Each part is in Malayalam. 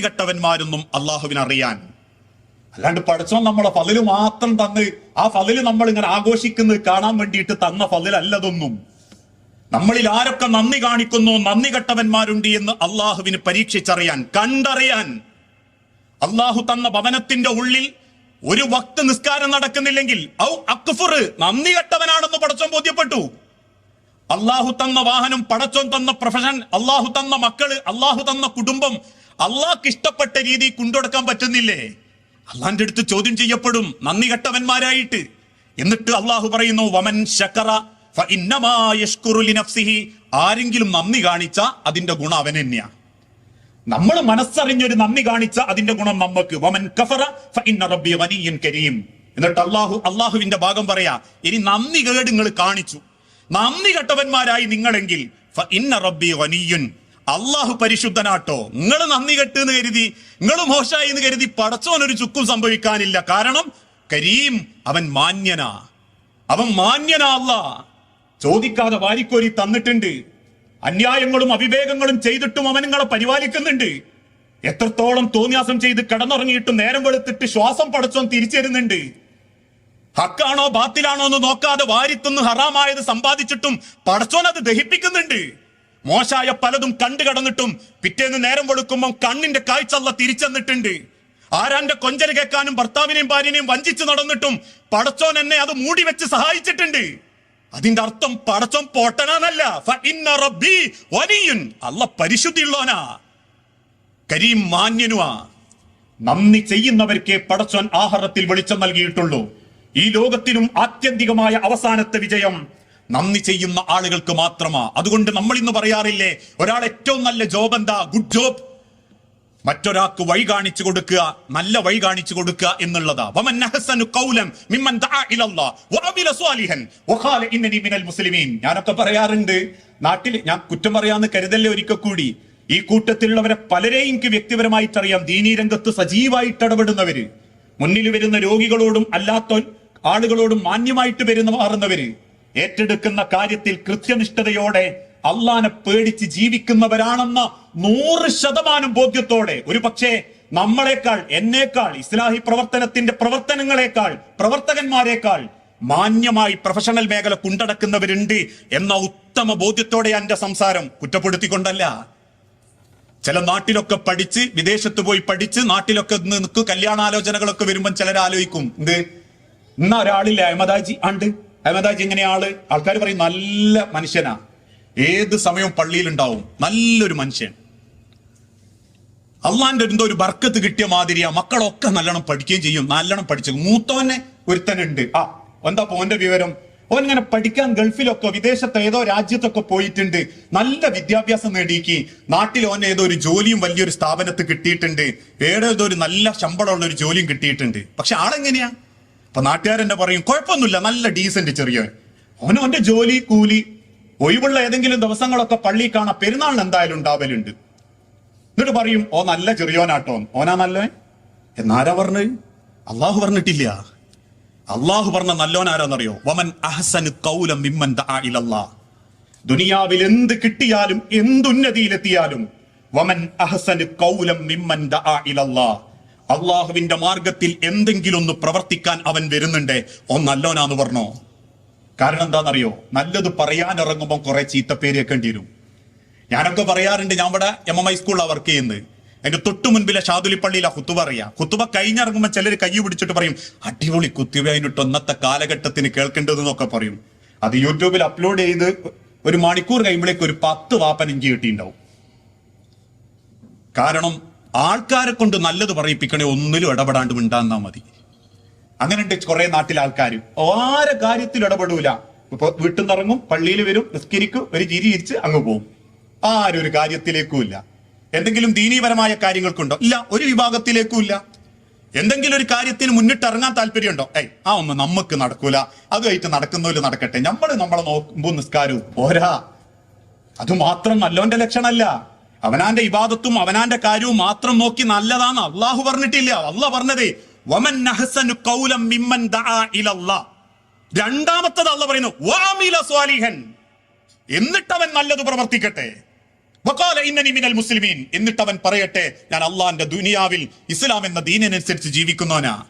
കെട്ടവന്മാരൊന്നും അള്ളാഹുവിന് അറിയാൻ അല്ലാണ്ട് പഠിച്ചോ നമ്മളെ ഫതിൽ മാത്രം തന്ന് ആ ഫതിൽ നമ്മൾ ഇങ്ങനെ ആഘോഷിക്കുന്നത് കാണാൻ വേണ്ടിയിട്ട് തന്ന ഫതിലല്ലതൊന്നും. നമ്മളിൽ ആരൊക്കെ നന്ദി കാണിക്കുന്നു നന്ദി കെട്ടവന്മാരുണ്ട് എന്ന് അള്ളാഹുവിന് പരീക്ഷിച്ചറിയാൻ കണ്ടറിയാൻ. അള്ളാഹു തന്ന ഭവനത്തിന്റെ ഉള്ളിൽ ഒരു വക്ത് നിസ്കാരം നടക്കുന്നില്ലെങ്കിൽ ഔ അക്ഫുർ നന്ദി കെട്ടവനാണെന്ന് പടച്ചോൻ ബോധ്യപ്പെട്ടു. അള്ളാഹു തന്ന വാഹനം പടച്ചോൻ തന്ന പ്രൊഫഷൻ അള്ളാഹു തന്ന മക്കൾ അള്ളാഹു തന്ന കുടുംബം അള്ളാഹ്ക്ക് ഇഷ്ടപ്പെട്ട രീതി കൊണ്ടുകൊടുക്കാൻ പറ്റുന്നില്ലേ? അള്ളാന്റെ അടുത്ത് ചോദ്യം ചെയ്യപ്പെടും. നന്ദി കെട്ടവന്മാരായിട്ട്. എന്നിട്ട് അള്ളാഹു പറയുന്നു വമൻ ശക്കറ. ആരെങ്കിലും നന്ദി കാണിച്ച അതിന്റെ ഗുണം അവൻ തന്നെയാ. നമ്മൾ മനസ്സറിഞ്ഞൊരു നന്ദി കാണിച്ച അതിന്റെ ഗുണം നമുക്ക് വമൻ കഫറ കരീം. എന്നിട്ട് അള്ളാഹു അള്ളാഹുവിന്റെ ഭാഗം പറയാ ഇനി നന്ദി കേട് നിങ്ങൾ കാണിച്ചു. നന്ദി കെട്ടവന്മാരായി നിങ്ങളെങ്കിൽ റബ്ബി അള്ളാഹു പരിശുദ്ധനാട്ടോ. നിങ്ങൾ നന്ദി കെട്ട് എന്ന് കരുതി നിങ്ങൾ മോശമായി എന്ന് കരുതി പടച്ചോൻ ഒരു ചുക്കും സംഭവിക്കാനില്ല. കാരണം കരീം അവൻ മാന്യനാ. അവൻ മാന്യനാ അല്ല. ചോദിക്കാതെ വാരിക്കോരി തന്നിട്ടുണ്ട്. അന്യായങ്ങളും അവിവേകങ്ങളും ചെയ്തിട്ടും അവൻ നിങ്ങളെ പരിപാലിക്കുന്നുണ്ട്. എത്രത്തോളം തോന്നിയാസം ചെയ്ത് കിടന്നുറങ്ങിയിട്ടും നേരം വെളുത്തിട്ട് ശ്വാസം പടച്ചോൻ തിരിച്ചിരുന്നുണ്ട്. ഹക്കാണോ ബാത്തിലാണോ എന്ന് നോക്കാതെ വാരിത്തുന്ന് ഹറാമായത് സമ്പാദിച്ചിട്ടും പടച്ചോൻ അത് ദഹിപ്പിക്കുന്നുണ്ട്. മോശായ പലതും കണ്ടു കടന്നിട്ടും പിറ്റേന്ന് നേരം വെളുക്കുമ്പോൾ കണ്ണിന്റെ കാഴ്ചല്ല തിരിച്ചെന്നിട്ടുണ്ട്. ആരാന്റെ കൊഞ്ചൽ കേൾക്കാനും ഭർത്താവിനെയും ഭാര്യനെയും വഞ്ചിച്ചു നടന്നിട്ടും പടച്ചോൻ എന്നെ അത് മൂടി വെച്ച് സഹായിച്ചിട്ടുണ്ട്. അതിന്റെ അർത്ഥം പടച്ചോൻ പൊട്ടനാന്നല്ല അല്ല പരിശുദ്ധിയുള്ളവനാ. കരീം മാന്യനുവാ. നന്ദി ചെയ്യുന്നവർക്കേ പടച്ചോൻ ആഹാരത്തിൽ വെളിച്ചം നൽകിയിട്ടുള്ളൂ. ഈ ലോകത്തിനും ആത്യന്തികമായ അവസാനത്തെ വിജയം നന്ദി ചെയ്യുന്ന ആളുകൾക്ക് മാത്രമാ. അതുകൊണ്ട് നമ്മൾ ഇന്ന് പറയാറില്ലേ ഒരാൾ ഏറ്റവും നല്ല ജോബ് എന്താ? ഗുഡ് ജോബ് മറ്റൊരാൾക്ക് വഴി കാണിച്ചു കൊടുക്കുക നല്ല വഴി കാണിച്ചു കൊടുക്കുക എന്നുള്ളതാ. ഞാനൊക്കെ പറയാറുണ്ട് നാട്ടിൽ ഞാൻ കുറ്റം പറയാന്ന് കരുതല്ലേ ഒരിക്കൽ കൂടി. ഈ കൂട്ടത്തിലുള്ളവരെ പലരെയും എനിക്ക് വ്യക്തിപരമായിട്ട് അറിയാം ദീനീ രംഗത്ത് സജീവായിട്ട് ഇടപെടുന്നവര്. മുന്നിൽ വരുന്ന രോഗികളോടും അല്ലാത്ത ആളുകളോടും മാന്യമായിട്ട് വരുന്ന മാറുന്നവര് ഏറ്റെടുക്കുന്ന കാര്യത്തിൽ കൃത്യനിഷ്ഠതയോടെ അള്ളാനെ പേടിച്ച് ജീവിക്കുന്നവരാണെന്ന നൂറ് ശതമാനം ബോധ്യത്തോടെ. ഒരു പക്ഷേ നമ്മളെക്കാൾ എന്നേക്കാൾ ഇസ്ലാഹി പ്രവർത്തനത്തിന്റെ പ്രവർത്തനങ്ങളെക്കാൾ പ്രവർത്തകന്മാരെക്കാൾ മാന്യമായി പ്രൊഫഷണൽ മേഖല കൊണ്ടടക്കുന്നവരുണ്ട് എന്ന ഉത്തമ ബോധ്യത്തോടെ എന്റെ സംസാരം കുറ്റപ്പെടുത്തിക്കൊണ്ടല്ല. ചില നാട്ടിലൊക്കെ പഠിച്ച് വിദേശത്ത് പോയി പഠിച്ച് നാട്ടിലൊക്കെ നിൽക്കു കല്യാണാലോചനകളൊക്കെ വരുമ്പോൾ ചിലരാലോചിക്കും. എന്ത്? ഇന്ന ഒരാളില്ല അഹമ്മദാജി? ഉണ്ട്. അഹമ്മദാജി ഇങ്ങനെ ആൾ? ആൾക്കാർ പറയും നല്ല മനുഷ്യനാ. ഏത് സമയവും പള്ളിയിലുണ്ടാവും. നല്ലൊരു മനുഷ്യൻ. അള്ളാന്റെ എന്തോ ഒരു ബർക്കത്ത് കിട്ടിയ മാതിരിയാ. മക്കളൊക്കെ നല്ലോണം പഠിക്കുകയും ചെയ്യും. നല്ലോണം പഠിച്ചു. മൂത്തവനെ ഒരുത്തനുണ്ട്. ആ എന്താ പോന്റെ വിവരം? ഓൻ ഇങ്ങനെ പഠിക്കാൻ ഗൾഫിലൊക്കെ വിദേശത്തെ ഏതോ രാജ്യത്തൊക്കെ പോയിട്ടുണ്ട്. നല്ല വിദ്യാഭ്യാസം നേടിക്ക് നാട്ടിൽ ഓൻ ഏതോ ഒരു ജോലിയും വലിയൊരു സ്ഥാപനത്ത് കിട്ടിയിട്ടുണ്ട്. ഏതോ ഒരു നല്ല ശമ്പളമുള്ള ഒരു ജോലിയും കിട്ടിയിട്ടുണ്ട്. പക്ഷെ ആളെങ്ങനെയാ? അപ്പൊ നാട്ടുകാരെന്നെ പറയും കുഴപ്പമൊന്നുമില്ല നല്ല ഡീസന്റ് ചെറിയ അവന് അവന്റെ ജോലി കൂലി ഒഴിവുള്ള ഏതെങ്കിലും ദിവസങ്ങളൊക്കെ പള്ളി കാണാൻ പെരുന്നാളിന് എന്തായാലും ഉണ്ടാവലുണ്ട്. എന്നിട്ട് പറയും ഓ നല്ല ചെറിയോനാട്ടോ ഓനാ നല്ലവൻ? എന്നാരാ പറഞ്ഞ്? അള്ളാഹു പറഞ്ഞിട്ടില്ല. അള്ളാഹു പറഞ്ഞ നല്ലോനാരാന്നറിയോ വമൻ അഹസന് കൗലം ദുനിയാവിൽ എന്ത് കിട്ടിയാലും എന്തുന്നതിയിലെത്തിയാലും വമൻ അഹസന് കൗലം മിമ്മൻ ദആ ഇലല്ലാഹ്. അള്ളാഹുവിന്റെ മാർഗത്തിൽ എന്തെങ്കിലും ഒന്ന് പ്രവർത്തിക്കാൻ അവൻ വരുന്നുണ്ടേ. ഓ നല്ലോനാന്ന് പറഞ്ഞോ? കാരണം എന്താണെന്നറിയോ നല്ലത് പറയാൻ ഇറങ്ങുമ്പോൾ കുറെ ചീത്തപ്പേര് വെക്കേണ്ടി വരും. ഞാനൊക്കെ പറയാറുണ്ട് ഞാൻ ഇവിടെ എം എം ഐ സ്കൂളിലാണ് വർക്ക് ചെയ്യുന്നത്. എന്റെ തൊട്ടു മുൻപിലെ ഷാദുലി പള്ളിയിലാ കുത്തുബ അറിയാം. കുത്തുബ കഴിഞ്ഞിറങ്ങുമ്പോൾ ചിലർ കൈ പിടിച്ചിട്ട് പറയും അടിപൊളി കുത്തുബ അതിനിട്ട് ഒന്നത്തെ കാലഘട്ടത്തിന് കേൾക്കേണ്ടതെന്നൊക്കെ പറയും. അത് യൂട്യൂബിൽ അപ്ലോഡ് ചെയ്ത് ഒരു മണിക്കൂർ കഴിയുമ്പോഴേക്ക് ഒരു പത്ത് വാപ്പൻ എനിക്ക് കിട്ടിയിട്ടുണ്ടാവും. കാരണം ആൾക്കാരെ കൊണ്ട് നല്ലത് പറയിപ്പിക്കണേ ഒന്നിലും ഇടപെടാണ്ട് മിണ്ടാന്നാ മതി. അങ്ങനെയുണ്ട് കുറെ നാട്ടിലെ ആൾക്കാർ ആരെ കാര്യത്തിൽ ഇടപെടൂല. ഇപ്പൊ വീട്ടിൽ നിന്ന് ഇറങ്ങും പള്ളിയിൽ വരും നിസ്കരിക്കും ഒരു ചിരി ഇരിച്ച് അങ്ങ് പോകും ആരും ഒരു കാര്യത്തിലേക്കും ഇല്ല. എന്തെങ്കിലും ദീനീപരമായ കാര്യങ്ങൾക്കുണ്ടോ? ഇല്ല ഒരു വിഭാഗത്തിലേക്കും ഇല്ല. എന്തെങ്കിലും ഒരു കാര്യത്തിന് മുന്നിട്ട് ഇറങ്ങാൻ താല്പര്യമുണ്ടോ? ഏയ് ആ ഒന്ന് നമുക്ക് നടക്കൂല. അതുമായിട്ട് നടക്കുന്നവര് നടക്കട്ടെ. നമ്മൾ നമ്മളെ നോക്കുമ്പോ നിസ്കാരവും. പോരാ. അത് മാത്രം നല്ലോന്റെ ലക്ഷണമല്ല അവനാന്റെ ഇബാദത്തും അവനാന്റെ കാര്യവും മാത്രം നോക്കി നല്ലതാണ് അള്ളാഹു പറഞ്ഞിട്ടില്ല. അള്ളാഹ് പറഞ്ഞതേ വമൻ നഹസനു കൗലം മിമ്മൻ രണ്ടാമത്തത് അള്ള പറയുന്നു വാമില സ്വാലിഹൻ. എന്നിട്ട് അവൻ നല്ലത് പ്രവർത്തിക്കട്ടെ. മിനൽ മുസ്ലിമീൻ. എന്നിട്ട് അവൻ പറയട്ടെ ഞാൻ അള്ളാന്റെ ദുനിയാവിൽ ഇസ്ലാം എന്ന ദീനിനനുസരിച്ച് ജീവിക്കുന്നവനാ.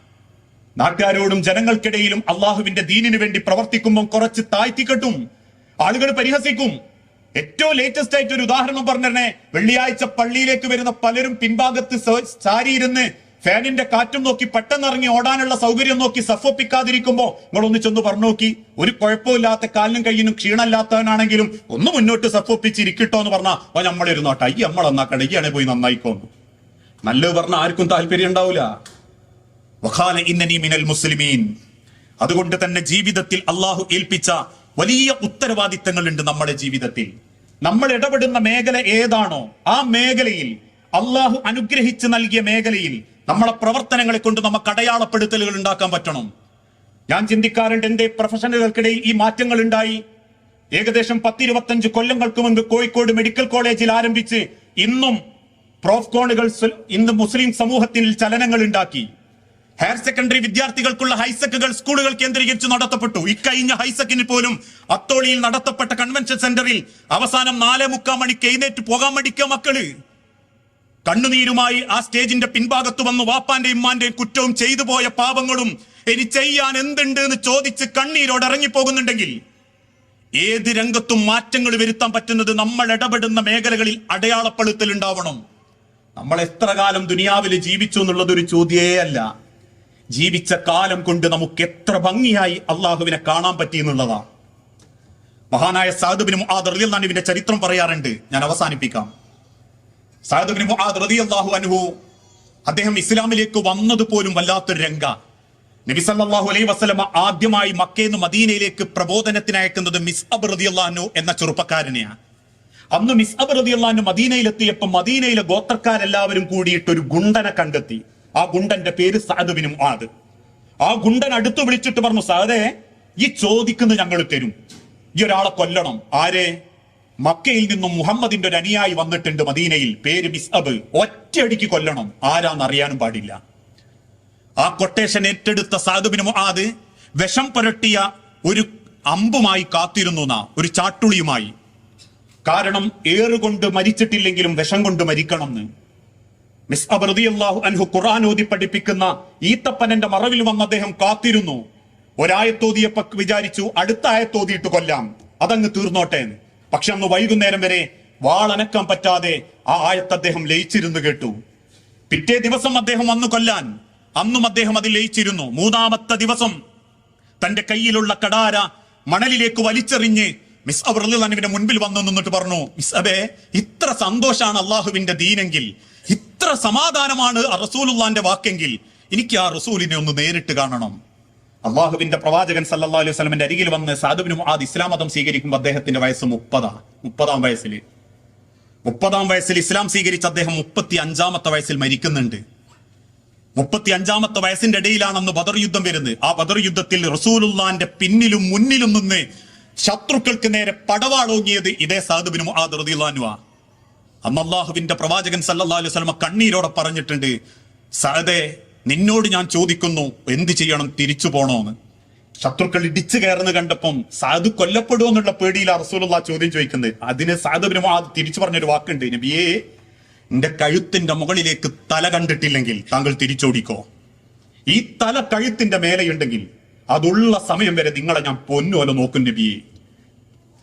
നാട്ടുകാരോടും ജനങ്ങൾക്കിടയിലും അള്ളാഹുവിന്റെ ദീനിനു വേണ്ടി പ്രവർത്തിക്കുമ്പോൾ കുറച്ച് താഴ്ത്തിക്കെട്ടും ആളുകൾ പരിഹസിക്കും. ഏറ്റവും ലേറ്റസ്റ്റ് ആയിട്ട് ഒരു ഉദാഹരണം പറഞ്ഞേ വെള്ളിയാഴ്ച പള്ളിയിലേക്ക് വരുന്ന പലരും പിൻഭാഗത്ത് ചാരിയിരുന്ന് ഫാനിന്റെ കാറ്റും നോക്കി പെട്ടെന്ന് ഇറങ്ങി ഓടാനുള്ള സൗകര്യം നോക്കി സഫൊപ്പിക്കാതിരിക്കുമ്പോ നിങ്ങൾ ഒന്ന് ചെന്ന് പറഞ്ഞു നോക്കി ഒരു കുഴപ്പമില്ലാത്ത കാലിനും കയ്യിനും ക്ഷീണമില്ലാത്തവനാണെങ്കിലും ഒന്ന് മുന്നോട്ട് സഫൊപ്പിച്ചിരിക്കട്ടോ എന്ന് പറഞ്ഞാൽ ഓ നമ്മളിരുന്നോട്ടെ ഈ നമ്മൾ നന്നാക്കണ്ട ഈ ആണെ പോയി നന്നായിക്കോന്നു. നല്ലത് പറഞ്ഞ ആർക്കും താല്പര്യം ഉണ്ടാവില്ല വഖാല ഇന്നനി മിനൽ മുസ്ലിമീൻ. അതുകൊണ്ട് തന്നെ ജീവിതത്തിൽ അള്ളാഹു ഏൽപ്പിച്ച വലിയ ഉത്തരവാദിത്തങ്ങളുണ്ട് നമ്മുടെ ജീവിതത്തിൽ. നമ്മൾ ഇടപെടുന്ന മേഖല ഏതാണോ ആ മേഖലയിൽ അള്ളാഹു അനുഗ്രഹിച്ച് നൽകിയ മേഖലയിൽ നമ്മളെ പ്രവർത്തനങ്ങളെ കൊണ്ട് നമുക്ക് അടയാളപ്പെടുത്തലുകൾ ഉണ്ടാക്കാൻ പറ്റണം. ഞാൻ ചിന്തിക്കാറുണ്ട് എന്റെ പ്രൊഫഷണലുകൾക്കിടയിൽ ഈ മാറ്റങ്ങൾ ഉണ്ടായി. ഏകദേശം പത്തിരുപത്തഞ്ച് കൊല്ലങ്ങൾക്ക് മുൻപ് കോഴിക്കോട് മെഡിക്കൽ കോളേജിൽ ആരംഭിച്ച് ഇന്നും പ്രോഫ്കോണുകൾ ഇന്ന് മുസ്ലിം സമൂഹത്തിൽ ചലനങ്ങൾ ഉണ്ടാക്കി. ഹയർ സെക്കൻഡറി വിദ്യാർത്ഥികൾക്കുള്ള ഹൈസെക്കുകൾ സ്കൂളുകൾ കേന്ദ്രീകരിച്ച് നടത്തപ്പെട്ടു. ഇക്കഴിഞ്ഞ ഹൈസെക്കിന് പോലും അത്തോളിയിൽ നടത്തപ്പെട്ട കൺവെൻഷൻ സെന്ററിൽ അവസാനം നാലേ മുക്കാൽ മണിക്ക് എഴുന്നേറ്റ് പോകാൻ മടിക്കുക മക്കൾ. കണ്ണുനീരുമായി ആ സ്റ്റേജിന്റെ പിൻഭാഗത്ത് വന്ന് വാപ്പാന്റെയും ഉമ്മാന്റെയും കുറ്റവും ചെയ്തു പോയ പാപങ്ങളും ഇനി ചെയ്യാൻ എന്തുണ്ട് എന്ന് ചോദിച്ച് കണ്ണീരോട് ഇറങ്ങിപ്പോകുന്നുണ്ടെങ്കിൽ ഏത് രംഗത്തും മാറ്റങ്ങൾ വരുത്താൻ പറ്റുന്നത് നമ്മൾ ഇടപെടുന്ന മേഖലകളിൽ അടയാളപ്പെടുത്തൽ ഉണ്ടാവണം. നമ്മൾ എത്ര കാലം ദുനിയാവിൽ ജീവിച്ചു എന്നുള്ളത് ഒരു ചോദ്യേ അല്ല. ജീവിച്ച കാലം കൊണ്ട് നമുക്ക് എത്ര ഭംഗിയായി അള്ളാഹുവിനെ കാണാൻ പറ്റി എന്നുള്ളതാണ് മഹാനായ സാദുബിനും ആ റളിയല്ലാഹുവിന്റെ ചരിത്രം പറയാറുണ്ട്. ഞാൻ അവസാനിപ്പിക്കാം. സാദുബിനും ആ മുആദ് അള്ളാഹു അൻഹു അദ്ദേഹം ഇസ്ലാമിലേക്ക് വന്നത് പോലും വല്ലാത്തൊരു രംഗ. നബി സല്ലല്ലാഹു അലൈഹി വസല്ലമ ആദ്യമായി മക്കയെന്ന് മദീനയിലേക്ക് പ്രബോധനത്തിന് അയക്കുന്നത് മിസ് അബ് റളിയല്ലാഹു എന്ന ചെറുപ്പക്കാരനെയാണ് അന്ന് മിസ് അബ് റളിയല്ലാഹു മദീനയിലെത്തിയപ്പോൾ മദീനയിലെ ഗോത്രക്കാരെല്ലാവരും കൂടിയിട്ട് ഒരു ഗുണ്ടനെ കണ്ടെത്തി. ആ ഗുണ്ടന്റെ പേര് സാധുവിനും ആദ്. ആ ഗുണ്ടൻ അടുത്ത് വിളിച്ചിട്ട് പറഞ്ഞു സഅദേ ഈ ചോദിക്കുന്നത് ഞങ്ങൾ തരും. ഈ ഒരാളെ കൊല്ലണം. ആരെ? മക്കയിൽ നിന്നും മുഹമ്മദിന്റെ ഒരു അനിയായി വന്നിട്ടുണ്ട് മദീനയിൽ. പേര് മിസ്അബ്. ഒറ്റയടിക്ക് കൊല്ലണം. ആരാന്നറിയാനും പാടില്ല. ആ കൊട്ടേഷൻ ഏറ്റെടുത്ത സാധുബിന് മുആദ് വിഷം പുരട്ടിയ ഒരു അമ്പുമായി കാത്തിരുന്നു നാ ഒരു ചാട്ടുളിയുമായി. കാരണം ഏറുകൊണ്ട് മരിച്ചിട്ടില്ലെങ്കിലും വിഷം കൊണ്ട് മരിക്കണം എന്ന് മിസ് അബ്രദിയല്ലാഹു അൻഹു ഖുർആൻ ഓതി പഠിപ്പിക്കുന്ന ഈത്തപ്പനന്റെ മറവിൽ വന്ന് അദ്ദേഹം കാത്തിരുന്നു. ഒരായത്തോതിയെ വിചാരിച്ചു അടുത്ത ആയത്തോതിയിട്ട് കൊല്ലാം. അതങ്ങ് തീർന്നോട്ടെ പക്ഷെ അന്ന് വൈകുന്നേരം വരെ വാളനക്കാൻ പറ്റാതെ ആ ആയത്ത് അദ്ദേഹം ലയിച്ചിരുന്നു കേട്ടു. പിറ്റേ ദിവസം അദ്ദേഹം വന്നു കൊല്ലാൻ. അന്നും അദ്ദേഹം അതിൽ ലയിച്ചിരുന്നു. മൂന്നാമത്തെ ദിവസം തന്റെ കയ്യിലുള്ള കടാര മണലിലേക്ക് വലിച്ചെറിഞ്ഞ് മിസ് അബ്രലിന്റെ മുൻപിൽ വന്നു നിന്നിട്ട് പറഞ്ഞു മിസ് അബേ ഇത്ര സന്തോഷാണ് അള്ളാഹുവിന്റെ ദീനെങ്കിൽ ഇത്ര സമാധാനമാണ് റസൂലുള്ളാന്റെ വാക്കെങ്കിൽ എനിക്ക് ആ റസൂലിനെ ഒന്ന് നേരിട്ട് കാണണം. അള്ളാഹുവിന്റെ പ്രവാചകൻ സല്ലാ അലൈഹി സ്വലമിന്റെ അരികിൽ വന്ന് സാധുവിനും ആദ് ഇസ്ലാം മതം സ്വീകരിക്കുമ്പോൾ അദ്ദേഹത്തിന്റെ വയസ്സ് മുപ്പതാ മുപ്പതാം വയസ്സിൽ. മുപ്പതാം വയസ്സിൽ ഇസ്ലാം സ്വീകരിച്ച അദ്ദേഹം മുപ്പത്തി അഞ്ചാമത്തെ വയസ്സിൽ മരിക്കുന്നുണ്ട്. മുപ്പത്തി അഞ്ചാമത്തെ വയസ്സിന്റെ ഇടയിലാണ് അന്ന് ബദർ യുദ്ധം വരുന്നത്. ആ ബദർ യുദ്ധത്തിൽ റസൂലുള്ളാന്റെ പിന്നിലും മുന്നിലും നിന്ന് ശത്രുക്കൾക്ക് നേരെ പടവാളോങ്ങിയത് ഇതേ സാധുബിനും ആ. ദൃതിയുവാനുവാ അന്ന് പ്രവാചകൻ സല്ലല്ലാഹു അലൈഹി വസല്ലമ കണ്ണീരോടെ പറഞ്ഞിട്ടുണ്ട് സഹദേ നിന്നോട് ഞാൻ ചോദിക്കുന്നു എന്ത് ചെയ്യണം തിരിച്ചു പോണോന്ന്. ശത്രുക്കൾ ഇടിച്ചു കയറുന്ന കണ്ടപ്പം സാധു കൊല്ലപ്പെടുമോ എന്നുള്ള പേടിയിൽ അറസൂലുള്ള ചോദ്യം ചോദിക്കുന്നത്. അതിന് സാധുബിന് തിരിച്ചു പറഞ്ഞൊരു വാക്കുണ്ട് നബിയേ എന്റെ കഴുത്തിന്റെ മുകളിലേക്ക് തല കണ്ടിട്ടില്ലെങ്കിൽ താങ്കൾ തിരിച്ചോടിക്കോ. ഈ തല കഴുത്തിന്റെ മേലെയുണ്ടെങ്കിൽ അതുള്ള സമയം വരെ നിങ്ങളെ ഞാൻ പൊന്നുപോലെ നോക്കും നബിയെ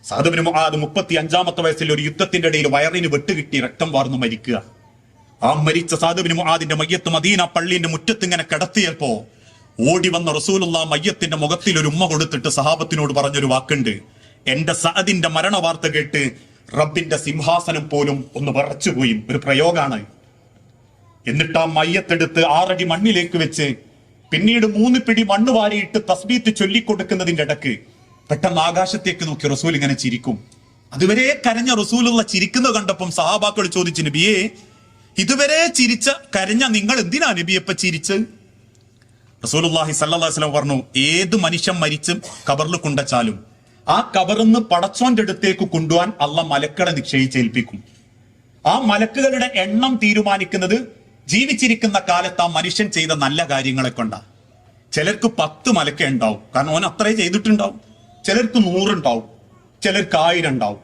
സാധുവിന് അത് മുപ്പത്തി അഞ്ചാമത്തെ വയസ്സിൽ ഒരു യുദ്ധത്തിന്റെ ഇടയിൽ വയറിന് വെട്ടുകിട്ടി രക്തം വാർന്നു മരിക്കുക. ആ മരിച്ച സാധുവിന് ആദിന്റെ മയ്യത്ത് മദീന പള്ളിന്റെ മുറ്റത്ത് ഇങ്ങനെ കിടത്തിയപ്പോ ഓടി വന്ന റസൂലുള്ള മയ്യത്തിന്റെ മുഖത്തിൽ ഒരു ഉമ്മ കൊടുത്തിട്ട് സഹാബത്തിനോട് പറഞ്ഞൊരു വാക്കുണ്ട്. എന്റെ സഅദിന്റെ മരണ വാർത്ത കേട്ട് റബ്ബിന്റെ സിംഹാസനം പോലും ഒന്ന് വറച്ചുപോയി. ഒരു പ്രയോഗമാണ്. എന്നിട്ട് ആ മയ്യത്തെടുത്ത് ആറടി മണ്ണിലേക്ക് വെച്ച് പിന്നീട് മൂന്ന് പിടി മണ്ണ് വാരിയിട്ട് തസ്ബീത്ത് ചൊല്ലിക്കൊടുക്കുന്നതിന്റെ ഇടയ്ക്ക് പെട്ടെന്ന് ആകാശത്തേക്ക് നോക്കി റസൂൽ ഇങ്ങനെ ചിരിക്കും. അതുവരെ കരഞ്ഞ റസൂലുള്ള ചിരിക്കുന്നത് കണ്ടപ്പം സഹാബാക്കൾ ചോദിച്ചു നബിയെ ഇതുവരെ ചിരിച്ച കരഞ്ഞ നിങ്ങൾ എന്തിനാ നബി ഇപ്പൊ ചിരിച്ച്? അലൈഹി വസല്ലം പറഞ്ഞു ഏത് മനുഷ്യൻ മരിച്ചും കബറിൽ കൊണ്ടച്ചാലും ആ കബറിന്ന് പടച്ചോന്റെ അടുത്തേക്ക് കൊണ്ടുപോകാൻ അള്ള മലക്കളെ നിക്ഷയിച്ചേൽപ്പിക്കും ആ മലക്കുകളുടെ എണ്ണം തീരുമാനിക്കുന്നത് ജീവിച്ചിരിക്കുന്ന കാലത്ത് ആ മനുഷ്യൻ ചെയ്ത നല്ല കാര്യങ്ങളെ കൊണ്ടാ. ചിലർക്ക് പത്ത് മലക്ക ഉണ്ടാവും. കാരണം ഓൻ അത്രേ ചെയ്തിട്ടുണ്ടാവും. ചിലർക്ക് നൂറുണ്ടാവും. ചിലർക്ക് ആയിരം ഉണ്ടാവും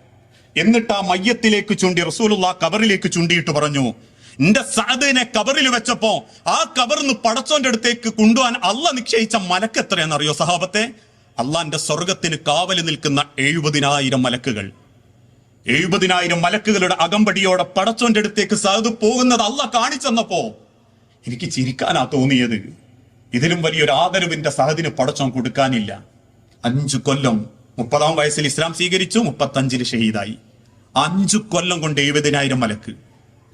എന്നിട്ട് ആ മയ്യത്തിലേക്ക് ചൂണ്ടി റസൂലുള്ള കബറിലേക്ക് ചൂണ്ടിയിട്ട് പറഞ്ഞു എന്റെ സാദിനെ കബറിൽ വെച്ചപ്പോ ആ കബറിന്ന് പടച്ചോന്റെ അടുത്തേക്ക് കൊണ്ടുപോകാൻ അല്ല നിശ്ചയിച്ച മലക്ക് എത്രയാണെന്നറിയോ സഹാബത്തെ? അള്ളാന്റെ സ്വർഗത്തിന് കാവൽ നിൽക്കുന്ന എഴുപതിനായിരം മലക്കുകൾ. എഴുപതിനായിരം മലക്കുകളുടെ അകമ്പടിയോടെ പടച്ചോന്റെ അടുത്തേക്ക് സഹദ് പോകുന്നത് അല്ല കാണിച്ചെന്നപ്പോ എനിക്ക് ചിരിക്കാനാ തോന്നിയത്. ഇതിലും വലിയൊരു ആദരവിന്റെ സഹദിന് പടച്ചോൻ കൊടുക്കാനില്ല. അഞ്ചു കൊല്ലം മുപ്പതാം വയസ്സിൽ ഇസ്ലാം സ്വീകരിച്ചു മുപ്പത്തഞ്ചിൽ ഷഹീദായി. അഞ്ചു കൊല്ലം കൊണ്ട് എഴുപതിനായിരം മലക്ക്.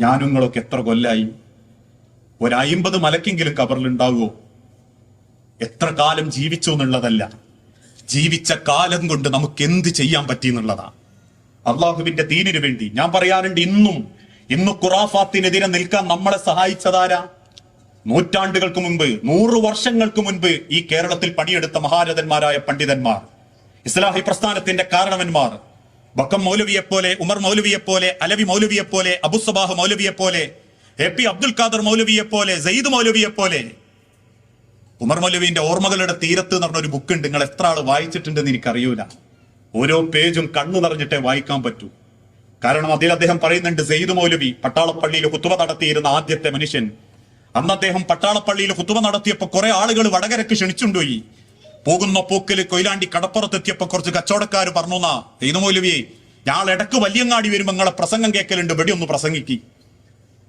ഞാനുങ്ങളൊക്കെ നിങ്ങളൊക്കെ എത്ര കൊല്ലായി? ഒരു അയിമ്പത് മലക്കെങ്കിലും കബറിലുണ്ടാവുമോ എത്ര കാലം ജീവിച്ചു എന്നുള്ളതല്ല ജീവിച്ച കാലം കൊണ്ട് നമുക്ക് എന്ത് ചെയ്യാൻ പറ്റി എന്നുള്ളതാ അള്ളാഹുവിന്റെ ദീനിനു വേണ്ടി. ഞാൻ പറയാറുണ്ട് ഇന്നും ഇന്ന് ഖുറാഫാത്തിനെതിരെ നിൽക്കാൻ നമ്മളെ സഹായിച്ചതാരാ? നൂറ്റാണ്ടുകൾക്ക് മുൻപ് നൂറ് വർഷങ്ങൾക്ക് മുൻപ് ഈ കേരളത്തിൽ പണിയെടുത്ത മഹാരഥന്മാരായ പണ്ഡിതന്മാർ ഇസ്ലാഹി പ്രസ്ഥാനത്തിന്റെ കാരണവന്മാർ ബക്കം മൗലവിയെ പോലെ ഉമർ മൗലവിയെ പോലെ അലവി മൗലവിയെ പോലെ അബുസബാഹ് മൗലവിയെ പോലെ എ പി അബ്ദുൽ ഖാദർ മൗലവിയെ പോലെ സെയ്ദ് മൗലവിയെ പോലെ ഉമർ മൗലവിന്റെ ഓർമ്മകളുടെ തീരത്ത് എന്ന് പറഞ്ഞ ഒരു ബുക്ക് ഉണ്ട് നിങ്ങൾ എത്ര ആൾ വായിച്ചിട്ടുണ്ടെന്ന് എനിക്കറിയൂല. ഓരോ പേജും കണ്ണു നിറഞ്ഞിട്ടേ വായിക്കാൻ പറ്റൂ. കാരണം അതിൽ അദ്ദേഹം പറയുന്നുണ്ട് സെയ്ദ് മൗലവി പട്ടാളപ്പള്ളിയിൽ കുത്തുവ നടത്തിയിരുന്ന ആദ്യത്തെ മനുഷ്യൻ. അന്ന് അദ്ദേഹം പട്ടാളപ്പള്ളിയിൽ കുത്തുവ നടത്തിയപ്പോൾ കുറെ ആളുകൾ വടകരക്ക് ക്ഷണിച്ചുണ്ടോയി. പോകുന്ന പോക്കിൽ കൊയിലാണ്ടി കടപ്പുറത്തെത്തിയപ്പോൾ കുറച്ച് കച്ചവടക്കാർ പറഞ്ഞു എന്നാ സെയ്ദ് മൗലവിയെ ഞാൻ ഇടയ്ക്ക് വല്യങ്ങാടി വരുമ്പോ നിങ്ങളെ പ്രസംഗം കേൾക്കലുണ്ട് വെടി ഒന്ന് പ്രസംഗിക്കി.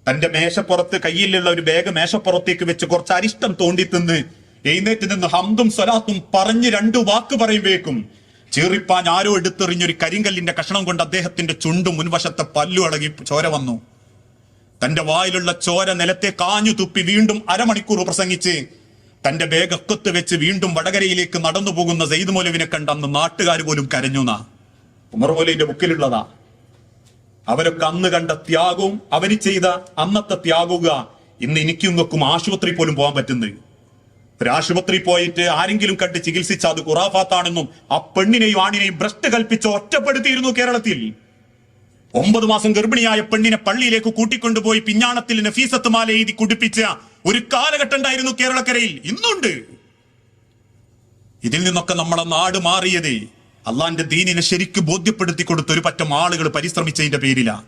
തന്റെ മേശപ്പുറത്ത് കയ്യിലുള്ള ഒരു ബാഗ് മേശപ്പുറത്തേക്ക് വെച്ച് കുറച്ച് അരിഷ്ടം തോണ്ടി തിന്ന് എഴുന്നേറ്റ് നിന്ന് ഹംദും സ്വലാത്തും പറഞ്ഞ് രണ്ടു വാക്ക് പറയുമ്പോഴേക്കും ചീറിപ്പാൻ ആരോ എടുത്തെറിഞ്ഞൊരു കരിങ്കല്ലിന്റെ കഷണം കൊണ്ട് അദ്ദേഹത്തിന്റെ ചുണ്ടു മുൻവശത്തെ പല്ലു അടങ്ങി ചോര വന്നു. തന്റെ വായിലുള്ള ചോര നിലത്തെ കാഞ്ഞു തുപ്പി വീണ്ടും അരമണിക്കൂർ പ്രസംഗിച്ച് തന്റെ ബേഗക്കൊത്ത് വെച്ച് വീണ്ടും വടകരയിലേക്ക് നടന്നു പോകുന്ന സെയ്ദ് മൗലവിനെ കണ്ട് അന്ന് നാട്ടുകാർ പോലും കരഞ്ഞുനാ ഉമർ മൗലവിന്റെ ബുക്കിലുള്ളതാ. അവരൊക്കെ അന്ന് കണ്ട ത്യാഗവും അവർ ചെയ്ത അന്നത്തെ ത്യാഗവുക ഇന്ന് എനിക്കും നോക്കും ആശുപത്രി പോലും പോകാൻ പറ്റുന്നത്. ഒരു ആശുപത്രി പോയിട്ട് ആരെങ്കിലും കണ്ട് ചികിത്സിച്ച അത് ഖുറാഫാത്താണെന്നും ആ പെണ്ണിനെയും ആണിനെയും ഭ്രഷ്ട് കൽപ്പിച്ച് ഒറ്റപ്പെടുത്തിയിരുന്നു കേരളത്തിൽ. ഒമ്പത് മാസം ഗർഭിണിയായ പെണ്ണിനെ പള്ളിയിലേക്ക് കൂട്ടിക്കൊണ്ടുപോയി പിഞ്ഞാണത്തിൽ നഫീസത്ത് മാല എഴുതി കുടിപ്പിച്ച ഒരു കാലഘട്ടം ഉണ്ടായിരുന്നു കേരളക്കരയിൽ. ഇന്നുണ്ട്. ഇതിൽ നിന്നൊക്കെ നമ്മളെ നാട് മാറിയത് അള്ളാന്റെ ദീനിനെ ശരിക്ക് ബോധ്യപ്പെടുത്തി കൊടുത്ത ഒരു പറ്റം ആളുകൾ പരിശ്രമിച്ചതിന്റെ പേരിലാ.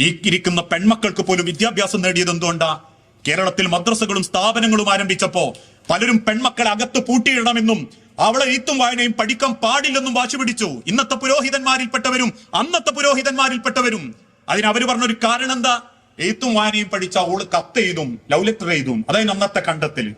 ഈ ഇരിക്കുന്ന പെൺമക്കൾക്ക് പോലും വിദ്യാഭ്യാസം നേടിയത് എന്തുകൊണ്ടാ? കേരളത്തിൽ മദ്രസകളും സ്ഥാപനങ്ങളും ആരംഭിച്ചപ്പോ പലരും പെൺമക്കളെ അകത്ത് പൂട്ടിയിടണമെന്നും അവളെ എഴുത്തും വായനയും പഠിക്കാൻ പാടില്ലെന്നും വാശി പിടിച്ചു. ഇന്നത്തെ പുരോഹിതന്മാരിൽപ്പെട്ടവരും അന്നത്തെ പുരോഹിതന്മാരിൽപ്പെട്ടവരും. അതിന് അവർ പറഞ്ഞൊരു കാരണം എന്താ എഴുത്തും വായനയും പഠിച്ച അവൾ കത്ത് എഴുതും ലവ് ലെറ്റർ എഴുതും. അതായത് അന്നത്തെ കണ്ടെത്തൽ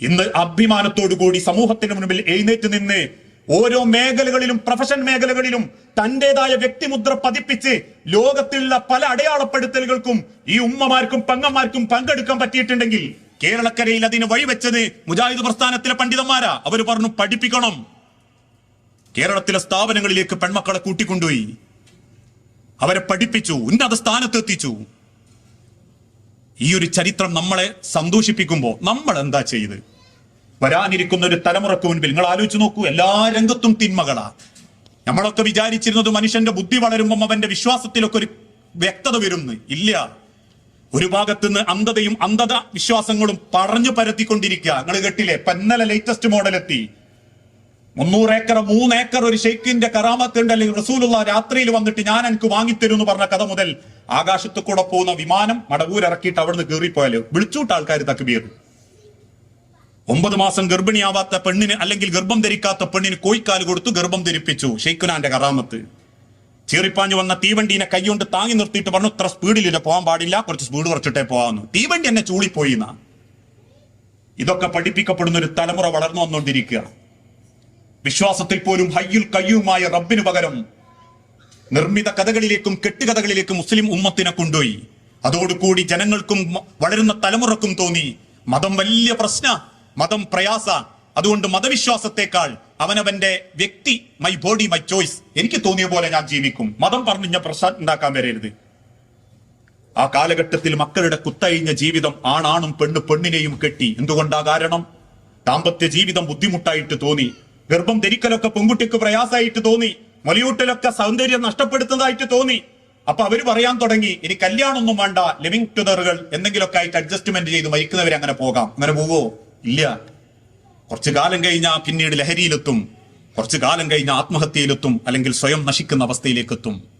ഇന്ന് അഭിമാനത്തോടു കൂടി സമൂഹത്തിന് മുൻപിൽ എഴുന്നേറ്റ് നിന്ന് ഓരോ മേഖലകളിലും പ്രൊഫഷൻ മേഖലകളിലും തന്റേതായ വ്യക്തിമുദ്ര പതിപ്പിച്ച് ലോകത്തിലുള്ള പല അടയാളപ്പെടുത്തലുകൾക്കും ഈ ഉമ്മമാർക്കും പെങ്ങന്മാർക്കും പങ്കെടുക്കാൻ പറ്റിയിട്ടുണ്ടെങ്കിൽ കേരളക്കരയിൽ അതിന് വഴിവെച്ചത് മുജാഹിദ് പ്രസ്ഥാനത്തിലെ പണ്ഡിതന്മാരാ. അവർ പറഞ്ഞു പഠിപ്പിക്കണം. കേരളത്തിലെ സ്ഥാപനങ്ങളിലേക്ക് പെൺമക്കളെ കൂട്ടിക്കൊണ്ടുപോയി. അവരെ പഠിപ്പിച്ചു ഉന്നത സ്ഥാനത്തെത്തിച്ചു ഈ ഒരു ചരിത്രം നമ്മളെ സന്തോഷിപ്പിക്കുമ്പോൾ നമ്മൾ എന്താ ചെയ്ത്? വരാനിരിക്കുന്ന ഒരു തലമുറയ്ക്ക് മുൻപിൽ നിങ്ങൾ ആലോചിച്ച് നോക്കൂ എല്ലാ രംഗത്തും തിന്മകളാണ് നമ്മളൊക്കെ വിചാരിച്ചിരുന്നത് മനുഷ്യന്റെ ബുദ്ധി വളരുമ്പം അവന്റെ വിശ്വാസത്തിലൊക്കെ ഒരു വ്യക്തത വരുന്നു. ഇല്ല. ഒരു ഭാഗത്തുനിന്ന് അന്ധതയും അന്ധത വിശ്വാസങ്ങളും പറഞ്ഞു പരത്തിക്കൊണ്ടിരിക്കുക. നിങ്ങൾ കേട്ടില്ലേ? പന്നല ലേറ്റസ്റ്റ് മോഡൽ എത്തി. മുന്നൂറ് ഏക്കർ മൂന്ന് ഏക്കർ ഒരു ഷെയ്ഖിന്റെ കറാമത്ത് ഉണ്ട്. അല്ലെങ്കിൽ റസൂലുള്ള രാത്രിയിൽ വന്നിട്ട് ഞാൻ എനിക്ക് വാങ്ങിത്തരും എന്ന് പറഞ്ഞ കഥ മുതൽ ആകാശത്തു കൂടെ പോകുന്ന വിമാനം മടവൂർ ഇറക്കിയിട്ട് അവിടുന്ന് കയറിപ്പോയാലോ വിളിച്ചൂട്ട ആൾക്കാർ തക്ബീർ. ഒമ്പത് മാസം ഗർഭിണിയാവാത്ത പെണ്ണിന് അല്ലെങ്കിൽ ഗർഭം ധരിക്കാത്ത പെണ്ണിന് കോയിക്കാൽ കൊടുത്തു ഗർഭം ധരിപ്പിച്ചു. ഷെയ്ഖുനാന്റെ കറാമത്ത്. ചീറിപ്പാഞ്ഞു വന്ന തീവണ്ടീനെ കൈകൊണ്ട് താങ്ങി നിർത്തിയിട്ട് പറഞ്ഞു ഇത്ര സ്പീഡിലില്ല പോകാൻ പാടില്ല കുറച്ച് സ്പീഡ് കുറച്ചിട്ടേ പോകാമെന്ന് തീവണ്ടി എന്നെ ചൂളിപ്പോയി ഇതൊക്കെ പഠിപ്പിക്കപ്പെടുന്ന ഒരു തലമുറ വളർന്നു വന്നുകൊണ്ടിരിക്കുക വിശ്വാസത്തിൽ പോലും ഹയ്യുൽ കയ്യുമായ റബ്ബിനു പകരം നിർമ്മിത കഥകളിലേക്കും കെട്ടുകഥകളിലേക്കും മുസ്ലിം ഉമ്മത്തിനെ കൊണ്ടുപോയി. അതോടുകൂടി ജനങ്ങൾക്കും വളരുന്ന തലമുറക്കും തോന്നി. മതം വലിയ പ്രശ്ന. മതം പ്രയാസ അതുകൊണ്ട് മതവിശ്വാസത്തെക്കാൾ അവനവന്റെ വ്യക്തി മൈ ബോഡി മൈ ചോയ്സ് എനിക്ക് തോന്നിയ പോലെ ഞാൻ ജീവിക്കും. മതം പറഞ്ഞു ഞാൻ പ്രശ്നം ഉണ്ടാക്കാൻ വരരുത്. ആ കാലഘട്ടത്തിൽ മക്കളുടെ കുത്തഴിഞ്ഞ ജീവിതം ആണാണും പെണ്ണ് പെണ്ണിനെയും കെട്ടി. എന്തുകൊണ്ടാ കാരണം? ദാമ്പത്യ ജീവിതം ബുദ്ധിമുട്ടായിട്ട് തോന്നി. ഗർഭം ധരിക്കലൊക്കെ പെൺകുട്ടിക്ക് പ്രയാസമായിട്ട് തോന്നി. മൊലിയൂട്ടലൊക്കെ സൗന്ദര്യം നഷ്ടപ്പെടുത്തുന്നതായിട്ട് തോന്നി. അപ്പൊ അവർ പറയാൻ തുടങ്ങി ഇനി കല്യാണമൊന്നും വേണ്ട ലിവിങ് ടുദറുകൾ എന്തെങ്കിലുമൊക്കെ ആയിട്ട് അഡ്ജസ്റ്റ്മെന്റ് ചെയ്ത് മരിക്കുന്നവരെ അങ്ങനെ പോകാം. അങ്ങനെ പോവോ? ഇല്ല. കുറച്ചു കാലം കഴിഞ്ഞാൽ പിന്നീട് ലഹരിയിലെത്തും. കുറച്ചു കാലം കഴിഞ്ഞാൽ ആത്മഹത്യയിലെത്തും. അല്ലെങ്കിൽ സ്വയം നശിക്കുന്ന അവസ്ഥയിലേക്ക് എത്തും